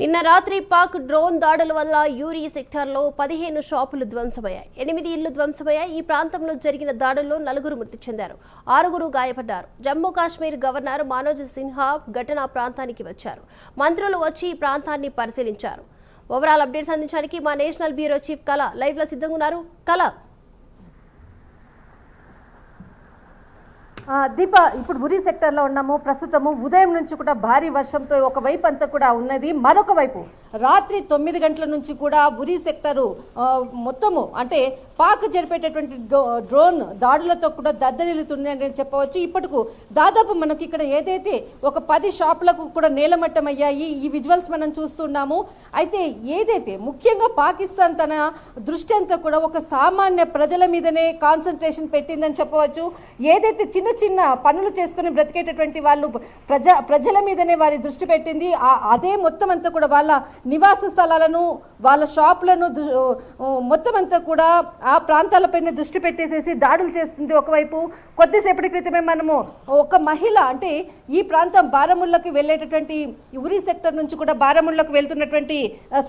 నిన్న రాత్రి పాక్ డ్రోన్ దాడుల వల్ల యూరి సెక్టార్లో పదిహేను షాపులు ధ్వంసమయ్యాయి. ఎనిమిది ఇళ్ళు ధ్వంసమయ్యాయి. ఈ ప్రాంతంలో జరిగిన దాడుల్లో నలుగురు మృతి చెందారు. ఆరుగురు గాయపడ్డారు. జమ్మూ కాశ్మీర్ గవర్నర్ మనోజ్ సిన్హా ఘటనా ప్రాంతానికి వచ్చారు. మంత్రులు వచ్చి ఈ ప్రాంతాన్ని పరిశీలించారు. ఓవరాల్ అప్డేట్స్ అందించడానికి మా నేషనల్ బ్యూరో చీఫ్ కళ లైవ్లో సిద్ధంగా ఉన్నారు. కళ దీప ఇప్పుడు ఉరి సెక్టర్లో ఉన్నాము. ప్రస్తుతము ఉదయం నుంచి కూడా భారీ వర్షంతో ఒక వైపు అంతా కూడా ఉన్నది. మరొక వైపు రాత్రి తొమ్మిది గంటల నుంచి కూడా ఉరి సెక్టరు మొత్తము అంటే పాక్ జరిపేటటువంటి డ్రో డ్రోన్ దాడులతో కూడా దద్దరిల్లుతుంది అని చెప్పవచ్చు. ఇప్పటికు దాదాపు మనకి ఇక్కడ ఏదైతే ఒక పది షాపులకు కూడా నేలమట్టం అయ్యాయి ఈ విజువల్స్ మనం చూస్తున్నాము. అయితే ఏదైతే ముఖ్యంగా పాకిస్తాన్ తన దృష్టి అంతా కూడా ఒక సామాన్య ప్రజల మీదనే కాన్సన్ట్రేషన్ పెట్టిందని చెప్పవచ్చు. ఏదైతే చిన్న చిన్న పనులు చేసుకుని బ్రతికేటటువంటి వాళ్ళు ప్రజ ప్రజల మీదనే వారి దృష్టి పెట్టింది. అదే మొత్తం అంతా కూడా వాళ్ళ నివాస స్థలాలను వాళ్ళ షాపులను మొత్తం అంతా కూడా ఆ ప్రాంతాలపైన దృష్టి పెట్టేసేసి దాడులు చేస్తుంది ఒకవైపు. కొద్దిసేపటి క్రితమే మనము ఒక మహిళ అంటే ఈ ప్రాంతం బారముళ్ళకి వెళ్ళేటటువంటి ఉరి సెక్టర్ నుంచి కూడా బారముళ్ళకు వెళ్తున్నటువంటి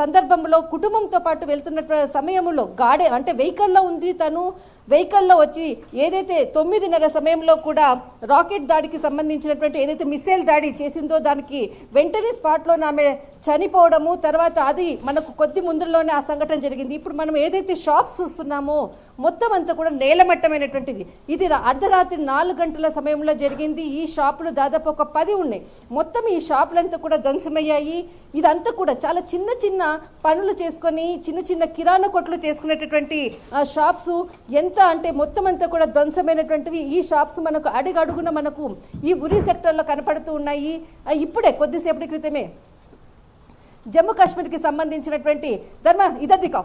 సందర్భంలో కుటుంబంతో పాటు వెళ్తున్న సమయంలో గాడే అంటే వెహికల్లో ఉంది తను. వెహికల్లో వచ్చి ఏదైతే తొమ్మిదిన్నర సమయంలో కూడా రాకెట్ దాడికి సంబంధించినటువంటి ఏదైతే మిసైల్ దాడి చేసిందో దానికి వెంటనే స్పాట్లో ఆమె చనిపోవడము తర్వాత అది మనకు కొద్ది ముందులోనే ఆ సంఘటన జరిగింది. ఇప్పుడు మనం ఏదైతే షాప్ చూస్తున్నామో మొత్తం అంతా కూడా నేలమట్టమైనటువంటిది. ఇది అర్ధరాత్రి నాలుగు గంటల సమయంలో జరిగింది. ఈ షాపులు దాదాపు ఒక పది ఉన్నాయి. మొత్తం ఈ షాపులంతా కూడా ధ్వంసమయ్యాయి. ఇదంతా కూడా చాలా చిన్న చిన్న పనులు చేసుకొని చిన్న చిన్న కిరాణా కొట్లు చేసుకునేటటువంటి ఆ, షాప్స్ ఎంత అంటే మొత్తం అంతా కూడా ధ్వంసమైనటువంటివి. ఈ షాప్స్ మనకు అడుగడుగున మనకు ఈ ఉరి సెక్టర్లో కనపడుతూ ఉన్నాయి. ఇప్పుడే కొద్దిసేపటి క్రితమే. జమ్మూ కాశ్మీర్కి సంబంధించినటువంటి ధర్మ ఇదద్దిక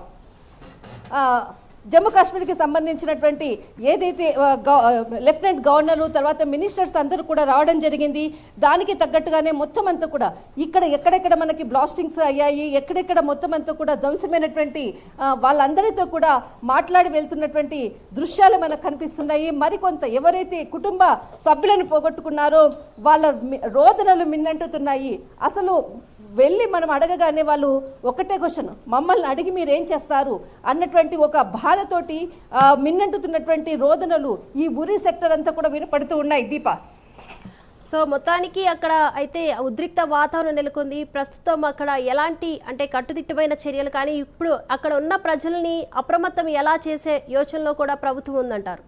జమ్మూ కాశ్మీర్కి సంబంధించినటువంటి ఏదైతే గవ- లెఫ్టినెంట్ గవర్నరు తర్వాత మినిస్టర్స్ అందరూ కూడా రావడం జరిగింది. దానికి తగ్గట్టుగానే మొత్తం అంతా కూడా ఇక్కడ ఎక్కడెక్కడ మనకి బ్లాస్టింగ్స్ అయ్యాయి ఎక్కడెక్కడ మొత్తం అంతా కూడా ధ్వంసమైనటువంటి వాళ్ళందరితో కూడా మాట్లాడి వెళ్తున్నటువంటి దృశ్యాలు మనకు కనిపిస్తున్నాయి. మరికొంత ఎవరైతే కుటుంబ సభ్యులను పోగొట్టుకున్నారో వాళ్ళ రోదనలు మిన్నంటుతున్నాయి. అసలు వెళ్ళి మనం అడగగానే వాళ్ళు ఒకటే క్వశ్చన్ మమ్మల్ని అడిగి మీరు ఏం చేస్తారు? అన్నటువంటి ఒక బాధతోటి మిన్నంటుతున్నటువంటి రోదనలు ఈ ఉరి సెక్టర్ అంతా కూడా వినపడుతూ ఉన్నాయి. దీప. సో మొత్తానికి అక్కడ అయితే ఉద్రిక్త వాతావరణం నెలకొంది. ప్రస్తుతం అక్కడ ఎలాంటి అంటే కట్టుదిట్టమైన చర్యలు కానీ ఇప్పుడు అక్కడ ఉన్న ప్రజల్ని అప్రమత్తం ఎలా చేసే యోచనలో కూడా ప్రభుత్వం ఉందంటారు?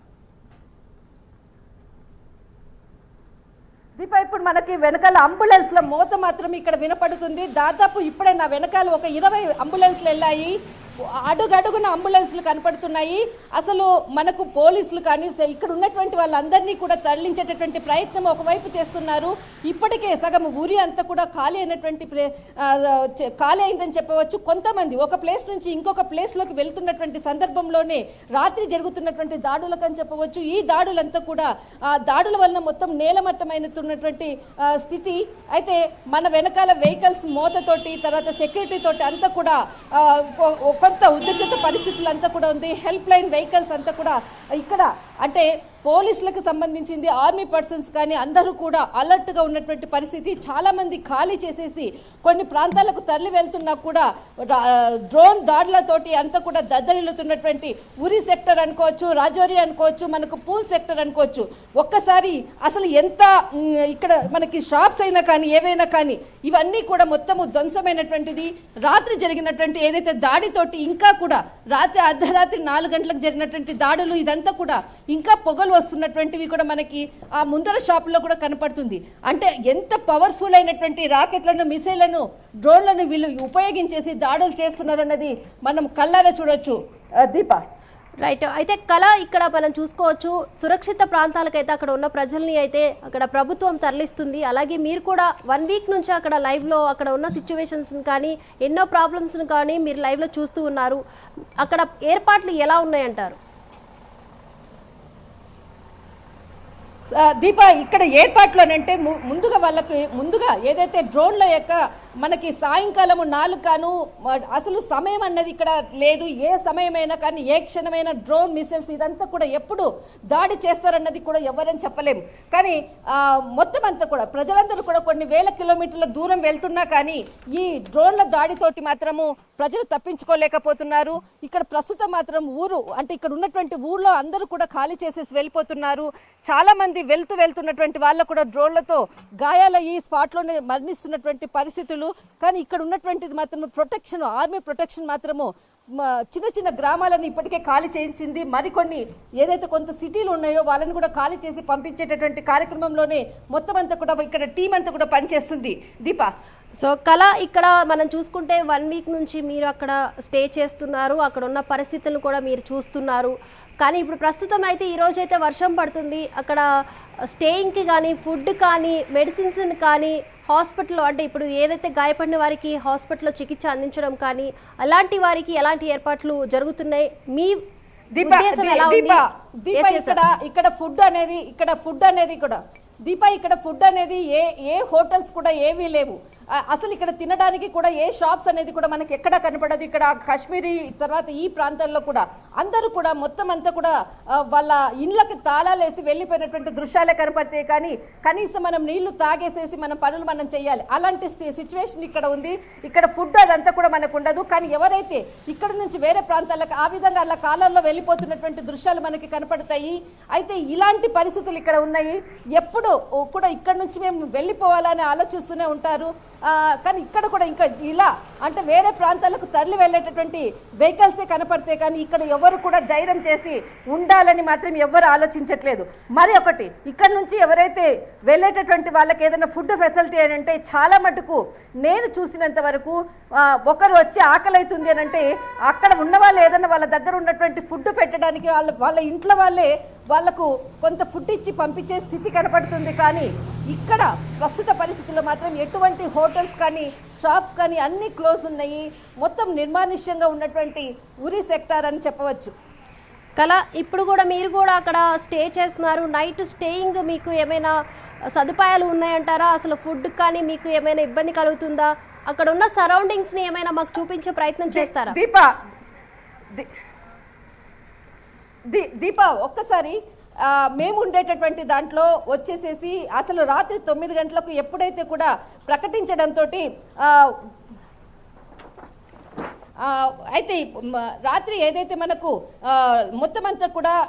దీప ఇప్పుడు మనకి వెనకాల అంబులెన్స్ల మోత మాత్రం ఇక్కడ వినపడుతుంది. దాదాపు ఇప్పుడే నా వెనకాల ఒక ఇరవై అంబులెన్స్లు వెళ్ళాయి. అడుగడుగున అంబులెన్స్లు కనపడుతున్నాయి. అసలు మనకు పోలీసులు కానీ ఇక్కడ ఉన్నటువంటి వాళ్ళందరినీ కూడా తరలించేటటువంటి ప్రయత్నం ఒకవైపు చేస్తున్నారు. ఇప్పటికే సగం ఊరి అంతా కూడా ఖాళీ అయినటువంటి ప్లే- ఖాళీ అయిందని చెప్పవచ్చు. కొంతమంది ఒక ప్లేస్ నుంచి ఇంకొక ప్లేస్లోకి వెళ్తున్నటువంటి సందర్భంలోనే రాత్రి జరుగుతున్నటువంటి దాడులకని చెప్పవచ్చు. ఈ దాడులంతా కూడా దాడుల వలన మొత్తం నేలమట్టమైనటువంటి స్థితి. అయితే మన వెనకాల వెహికల్స్ మోతతోటి తర్వాత సెక్యూరిటీ తోటి అంతా కూడా కొంత ఉద్రిక్తత పరిస్థితులు అంతా కూడా ఉంది. హెల్ప్ లైన్ వెహికల్స్ అంతా కూడా ఇక్కడ అంటే పోలీసులకు సంబంధించింది ఆర్మీ పర్సన్స్ కానీ అందరూ కూడా అలర్ట్గా ఉన్నటువంటి పరిస్థితి. చాలామంది ఖాళీ చేసేసి కొన్ని ప్రాంతాలకు తరలి వెళ్తున్నా కూడా డ్రోన్ దాడులతోటి అంతా కూడా దద్దరిల్లుతున్నటువంటి ఉరి సెక్టర్ అనుకోవచ్చు రాజౌరి అనుకోవచ్చు మనకు పూల్ సెక్టర్ అనుకోవచ్చు. ఒక్కసారి అసలు ఎంత ఇక్కడ మనకి షాప్స్ అయినా కానీ ఏవైనా కానీ ఇవన్నీ కూడా మొత్తము ధ్వంసమైనటువంటిది. రాత్రి జరిగినటువంటి ఏదైతే దాడితోటి ఇంకా కూడా రాత్రి అర్ధరాత్రి నాలుగు గంటలకు జరిగినటువంటి దాడులు ఇదంతా కూడా ఇంకా పొగలు వస్తున్నటువంటివి కూడా మనకి ఆ ముందర షాపులో కూడా కనపడుతుంది. అంటే ఎంత పవర్ఫుల్ అయినటువంటి రాకెట్లను మిసైళ్ళను డ్రోన్లను వీళ్ళు ఉపయోగించేసి దాడులు చేస్తున్నారన్నది మనం కళ్ళారా చూడొచ్చు. దీప. రైట్ అయితే కళ ఇక్కడ మనం చూసుకోవచ్చు. సురక్షిత ప్రాంతాలకైతే అక్కడ ఉన్న ప్రజల్ని అయితే అక్కడ ప్రభుత్వం తరలిస్తుంది. అలాగే మీరు కూడా వన్ వీక్ నుంచి అక్కడ లైవ్లో అక్కడ ఉన్న సిచ్యువేషన్స్ని కానీ ఎన్నో ప్రాబ్లమ్స్ని కానీ మీరు లైవ్లో చూస్తూ ఉన్నారు. అక్కడ ఏర్పాట్లు ఎలా ఉన్నాయంటారు? దీప ఇక్కడ ఏర్పాట్లోనంటే ము- ముందుగా వాళ్ళకి ముందుగా ఏదైతే డ్రోన్ల యొక్క మనకి సాయంకాలము నాలుగు కాను అసలు సమయం అన్నది ఇక్కడ లేదు. ఏ సమయమైనా కానీ ఏ క్షణమైనా డ్రోన్ మిసైల్స్ ఇదంతా కూడా ఎప్పుడు దాడి చేస్తారన్నది కూడా ఎవరని చెప్పలేము కానీ మొత్తం అంతా కూడా ప్రజలందరూ కూడా కొన్ని వేల కిలోమీటర్ల దూరం వెళ్తున్నా కానీ ఈ డ్రోన్ల దాడితోటి మాత్రము ప్రజలు తప్పించుకోలేకపోతున్నారు. ఇక్కడ ప్రస్తుతం మాత్రం ఊరు అంటే ఇక్కడ ఉన్నటువంటి ఊర్లో అందరూ కూడా ఖాళీ చేసేసి వెళ్ళిపోతున్నారు. చాలామంది మంది వెళ్తూ వెళ్తున్నటువంటి వాళ్ళ కూడా డ్రోన్లతో గాయాలయ్యి స్పాట్లోనే మరణిస్తున్నటువంటి పరిస్థితులు. కానీ ఇక్కడ ఉన్నటువంటిది మాత్రం ప్రొటెక్షన్ ఆర్మీ ప్రొటెక్షన్ మాత్రము చిన్న చిన్న గ్రామాలను ఇప్పటికే ఖాళీ చేయించింది. మరికొన్ని ఏదైతే కొంత సిటీలు ఉన్నాయో వాళ్ళని కూడా ఖాళీ చేసి పంపించేటటువంటి కార్యక్రమంలోనే మొత్తం అంతా కూడా ఇక్కడ టీం అంతా కూడా పనిచేస్తుంది. దీప. సో కళ ఇక్కడ మనం చూసుకుంటే వన్ వీక్ నుంచి మీరు అక్కడ స్టే చేస్తున్నారు. అక్కడ ఉన్న పరిస్థితులను కూడా మీరు చూస్తున్నారు. కానీ ఇప్పుడు ప్రస్తుతం అయితే ఈ రోజు అయితే వర్షం పడుతుంది. అక్కడ స్టేయింగ్కి కానీ ఫుడ్ కానీ మెడిసిన్స్ కానీ హాస్పిటల్ అంటే ఇప్పుడు ఏదైతే గాయపడిన వారికి హాస్పిటల్లో చికిత్స అందించడం కానీ అలాంటి వారికి ఎలాంటి ఏర్పాట్లు జరుగుతున్నాయి? మీ దీప ఇక్కడ ఇక్కడ ఫుడ్ అనేది ఇక్కడ ఫుడ్ అనేది కూడా దీప ఇక్కడ ఫుడ్ అనేది ఏ ఏ హోటల్స్ కూడా ఏవీ లేవు. అసలు ఇక్కడ తినడానికి కూడా ఏ షాప్స్ అనేది కూడా మనకి ఎక్కడ కనపడదు. ఇక్కడ కాశ్మీరీ తర్వాత ఈ ప్రాంతాల్లో కూడా అందరూ కూడా మొత్తం అంతా కూడా వాళ్ళ ఇండ్లకి తాళాలేసి వెళ్ళిపోయినటువంటి దృశ్యాలే కనపడతాయి. కానీ కనీసం మనం నీళ్ళు తాగేసేసి మనం పనులు మనం చేయాలి. అలాంటి సిచ్యువేషన్ ఇక్కడ ఉంది. ఇక్కడ ఫుడ్ అదంతా కూడా మనకు ఉండదు. కానీ ఎవరైతే ఇక్కడ నుంచి వేరే ప్రాంతాలకు ఆ విధంగా అలా కాలంలో వెళ్ళిపోతున్నటువంటి దృశ్యాలు మనకి కనపడతాయి. అయితే ఇలాంటి పరిస్థితులు ఇక్కడ ఉన్నాయి. ఎప్పుడు కూడా ఇక్కడ నుంచి మేము వెళ్ళిపోవాలని ఆలోచిస్తూనే ఉంటారు. కానీ ఇక్కడ కూడా ఇంకా ఇలా అంటే వేరే ప్రాంతాలకు తరలి వెళ్ళేటటువంటి వెహికల్సే కనపడతాయి కానీ ఇక్కడ ఎవరు కూడా ధైర్యం చేసి ఉండాలని మాత్రం ఎవరు ఆలోచించట్లేదు. మరి ఒకటి ఇక్కడ నుంచి ఎవరైతే వెళ్ళేటటువంటి వాళ్ళకి ఏదైనా ఫుడ్ ఫెసిలిటీ అని అంటే చాలా మటుకు నేను చూసినంత వరకు ఒకరు వచ్చి ఆకలి అవుతుంది అని అంటే అక్కడ ఉన్న వాళ్ళు ఏదైనా వాళ్ళ దగ్గర ఉన్నటువంటి ఫుడ్ పెట్టడానికి వాళ్ళ వాళ్ళ ఇంట్లో వాళ్ళే వాళ్ళకు కొంత ఫుడ్ ఇచ్చి పంపించే స్థితి కనపడుతుంది. కానీ ఇక్కడ ప్రస్తుత పరిస్థితుల్లో మాత్రం ఎటువంటి హోటల్స్ కానీ షాప్స్ కానీ అన్నీ క్లోజ్ ఉన్నాయి. మొత్తం నిర్మానుష్యంగా ఉన్నటువంటి ఉరి సెక్టార్ అని చెప్పవచ్చు. కల ఇప్పుడు కూడా మీరు కూడా అక్కడ స్టే చేస్తున్నారు. నైట్ స్టేయింగ్ మీకు ఏమైనా సదుపాయాలు ఉన్నాయంటారా? అసలు ఫుడ్ కానీ మీకు ఏమైనా ఇబ్బంది కలుగుతుందా? అక్కడ ఉన్న సరౌండింగ్స్ని ఏమైనా మాకు చూపించే ప్రయత్నం చేస్తారా? దీప దీప ఒక్కసారి మేము ఉండేటటువంటి దాంట్లో వచ్చేసేసి అసలు రాత్రి తొమ్మిది గంటలకు ఎప్పుడైతే కూడా ప్రకటించడంతో అయితే రాత్రి ఏదైతే మనకు మొత్తం అంతా కూడా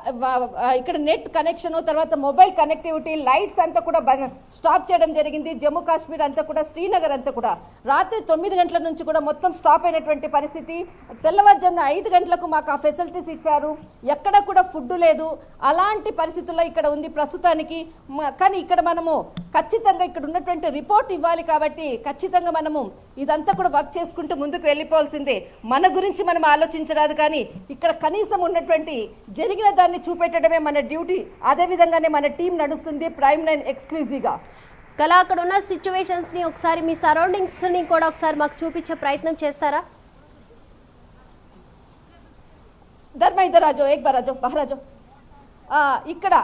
ఇక్కడ నెట్ కనెక్షన్ తర్వాత మొబైల్ కనెక్టివిటీ లైట్స్ అంతా కూడా బ- స్టాప్ చేయడం జరిగింది. జమ్మూ కాశ్మీర్ అంతా కూడా శ్రీనగర్ అంతా కూడా. రాత్రి తొమ్మిది గంటల నుంచి కూడా మొత్తం స్టాప్ అయినటువంటి పరిస్థితి. తెల్లవారుజామున ఐదు గంటలకు మాకు ఆ ఫెసిలిటీస్ ఇచ్చారు. ఎక్కడ కూడా ఫుడ్ లేదు. అలాంటి పరిస్థితుల్లో ఇక్కడ ఉంది ప్రస్తుతానికి. కానీ ఇక్కడ మనము ఖచ్చితంగా ఇక్కడ ఉన్నటువంటి రిపోర్ట్ ఇవ్వాలి కాబట్టి ఖచ్చితంగా మనము ఇదంతా కూడా వర్క్ చేసుకుంటూ ముందుకు వెళ్ళిపోవాల్సిందే. మన గురించి మనం ఆలోచించరాదు కానీ ఇక్కడ కనీసం ఉన్నటువంటి జరిగిన దాన్ని చూపెట్టడమే మన డ్యూటీ. అదే విధంగానే మన టీం నడుస్తుంది ప్రైమ్ నైన్ ఎక్స్క్లూజివ్గా. కల అక్కడ ఉన్న సిచ్యువేషన్స్ని ఒకసారి మీ సరౌండింగ్స్ని కూడా ఒకసారి మాకు చూపించే ప్రయత్నం చేస్తారా? ధర్మ ఇద్దరు రాజో ఏక్ బార్ రాజో బహరాజో ఇక్కడ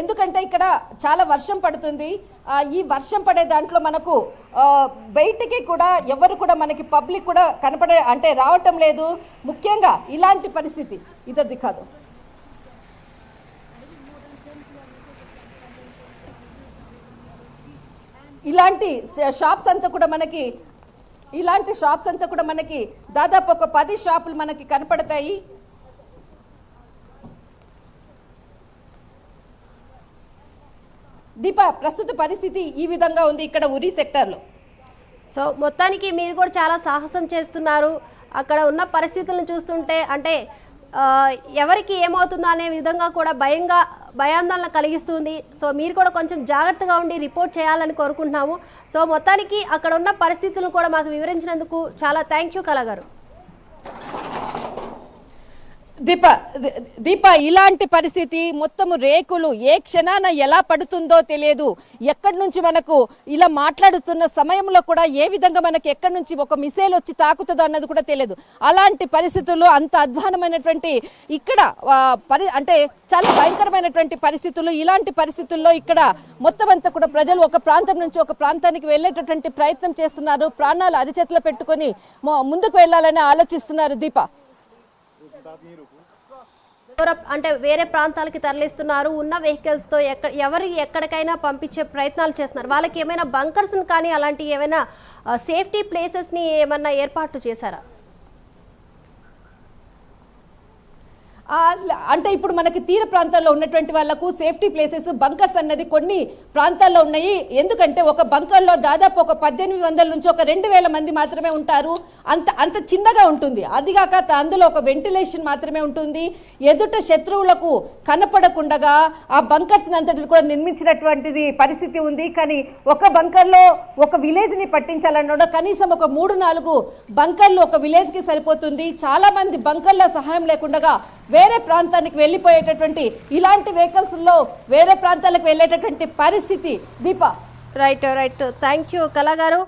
ఎందుకంటే ఇక్కడ చాలా వర్షం పడుతుంది. ఈ వర్షం పడే దాంట్లో మనకు బయటికి కూడా ఎవరు కూడా మనకి పబ్లిక్ కూడా కనపడే అంటే రావటం లేదు. ముఖ్యంగా ఇలాంటి పరిస్థితి ఇద్దరిది కాదు. ఇలాంటి షాప్స్ అంతా కూడా మనకి ఇలాంటి షాప్స్ అంతా కూడా మనకి దాదాపు ఒక పది షాపులు మనకి కనపడతాయి. దీప ప్రస్తుత పరిస్థితి ఈ విధంగా ఉంది ఇక్కడ ఉరి సెక్టార్లో. సో మొత్తానికి మీరు కూడా చాలా సాహసం చేస్తున్నారు. అక్కడ ఉన్న పరిస్థితులను చూస్తుంటే అంటే ఎవరికి ఏమవుతుందో అనే విధంగా కూడా భయంగా భయాందోళన కలిగిస్తుంది. సో మీరు కూడా కొంచెం జాగ్రత్తగా ఉండి రిపోర్ట్ చేయాలని కోరుకుంటున్నాము. సో మొత్తానికి అక్కడ ఉన్న పరిస్థితులను కూడా మాకు వివరించినందుకు చాలా థ్యాంక్ యూ కలగారు దీప దీప ఇలాంటి పరిస్థితి మొత్తము రేకులు ఏ క్షణాన ఎలా పడుతుందో తెలియదు. ఎక్కడి నుంచి మనకు ఇలా మాట్లాడుతున్న సమయంలో కూడా ఏ విధంగా మనకి ఎక్కడి నుంచి ఒక మిసైల్ వచ్చి తాకుతుందో అన్నది కూడా తెలియదు. అలాంటి పరిస్థితుల్లో అంత అధ్వానమైనటువంటి ఇక్కడ పరి అంటే చాలా భయంకరమైనటువంటి పరిస్థితులు ఇలాంటి పరిస్థితుల్లో ఇక్కడ మొత్తం అంతా కూడా ప్రజలు ఒక ప్రాంతం నుంచి ఒక ప్రాంతానికి వెళ్ళేటటువంటి ప్రయత్నం చేస్తున్నారు. ప్రాణాలు అరిచేతిలో పెట్టుకొని ముందుకు వెళ్ళాలని ఆలోచిస్తున్నారు దీప. అంటే వేరే ప్రాంతాలకి తరలిస్తున్నారు. ఉన్న వెహికల్స్తో ఎక్కడ ఎవరి ఎక్కడికైనా పంపించే ప్రయత్నాలు చేస్తున్నారు. వాళ్ళకి ఏమైనా బంకర్స్ కానీ అలాంటి ఏమైనా సేఫ్టీ ప్లేసెస్ని ఏమన్నా ఏర్పాట్లు చేశారా ఆ, ల- అంటే ఇప్పుడు మనకి తీర ప్రాంతాల్లో ఉన్నటువంటి వాళ్ళకు సేఫ్టీ ప్లేసెస్ బంకర్స్ అన్నది కొన్ని ప్రాంతాల్లో ఉన్నాయి. ఎందుకంటే ఒక బంకర్లో దాదాపు ఒక పద్దెనిమిది వందల నుంచి ఒక రెండు వేల మంది మాత్రమే ఉంటారు. అంత అంత చిన్నగా ఉంటుంది. అదిగాక అందులో ఒక వెంటిలేషన్ మాత్రమే ఉంటుంది. ఎదుట శత్రువులకు కనపడకుండగా ఆ బంకర్స్ అంతటి కూడా నిర్మించినటువంటిది పరిస్థితి ఉంది. కానీ ఒక బంకర్లో ఒక విలేజ్ని పట్టించాలన్నా కనీసం ఒక మూడు నాలుగు బంకర్లు ఒక విలేజ్కి సరిపోతుంది. చాలామంది బంకర్ల సహాయం లేకుండా వేరే ప్రాంతానికి వెళ్ళిపోయేటటువంటి ఇలాంటి వెహికల్స్లో వేరే ప్రాంతాలకు వెళ్ళేటటువంటి పరిస్థితి Deepa. Right right thank you Kala గారు